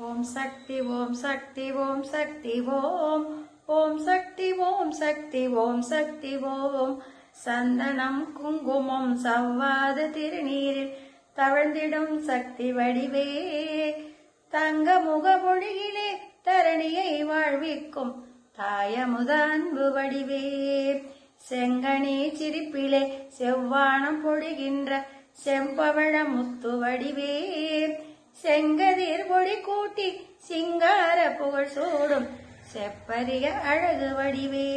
ஓம் சக்தி ஓம் சக்தி ஓம் சக்தி ஓம். ஓம் சக்தி ஓம் சக்தி ஓம் சக்தி ஓம். சந்தனம் குங்குமம் சவ்வாத திருநீரில் தவழ்ந்திடும் சக்தி வடிவே. தங்க முகமொழியிலே தரணியை வாழ்விக்கும் தாயமுத அன்பு வடிவே. செங்கனி சிரிப்பிலே செவ்வானம் பொழிகின்ற செம்பவழ முத்து வடிவே. செங்கதிர் ஒளி கூட்டி சிங்கார புகழ் சூடும் செப்பரிய அழகு வடிவே.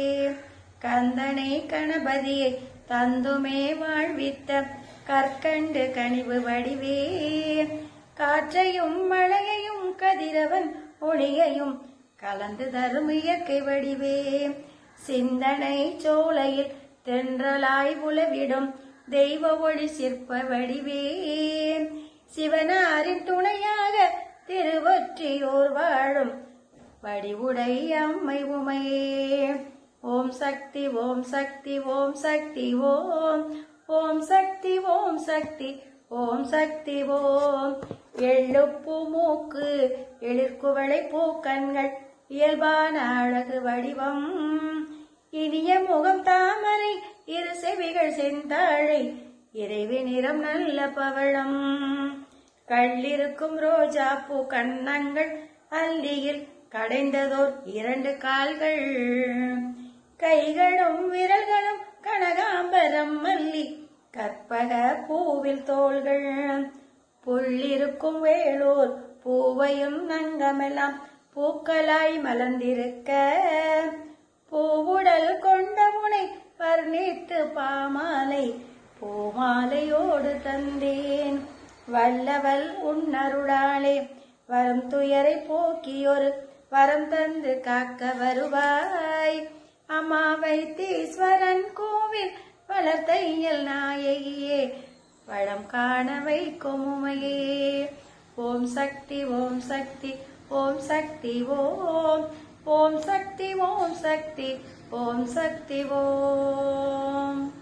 கந்தனை கணபதியை தந்துமே வாழ்வித்த கற்கண்டு கனிவு வடிவே. காற்றையும் மழையையும் கதிரவன் ஒளியையும் கலந்து தரும் இயற்கை வடிவே. சிந்தனை சோலையில் தென்றலாய் உலவிடும் தெய்வ ஒளி சிற்ப வடிவே. சிவனாரின் துணையாக திருவொற்றியோர் வாழும். வடிவுடை அம்மை உமையே ஓம் சக்தி ஓம் சக்தி ஓம் சக்தி ஓம். ஓம் சக்தி ஓம் சக்தி ஓம் சக்தி ஓம். எள்ளுப்பு மூக்கு எழிற்குவளை பூக்கண்கள் இயல்பான அழகு வடிவம். இனிய முகம் தாமரை இரு செவிகள் செந்தாழை இறைவி நிறம் நல்ல பவழம் கள்ளிருக்கும் ரோஜா பூ கண்ணங்கள் அல்லியில் கடைந்ததோர் இரண்டு கால்கள். கைகளும் விரல்களும் கனகாம்பரம் மல்லி கற்பக பூவில் தோள்கள். புள்ளிருக்கும் வேலூர் பூவையும் நங்கமெல்லாம் பூக்களாய் மலர்ந்திருக்க. பூவுடல் கொண்ட முனை வர்ணித்து பாமாலை பூமாலையோடு தந்தேன். வல்லவல் உன்னருளாளே வரம் துயரை போக்கியொரு வரம் தந்து காக்க வருவாய். அம்மா வைத்தீஸ்வரன் கோவில் வளர்த்தையல் நாயகியே வளம் காண வைக்கும் உமையே. ஓம் சக்தி ஓம் சக்தி ஓம் சக்தி ஓம். ஓம் சக்தி ஓம் சக்தி ஓம் சக்தி ஓம்.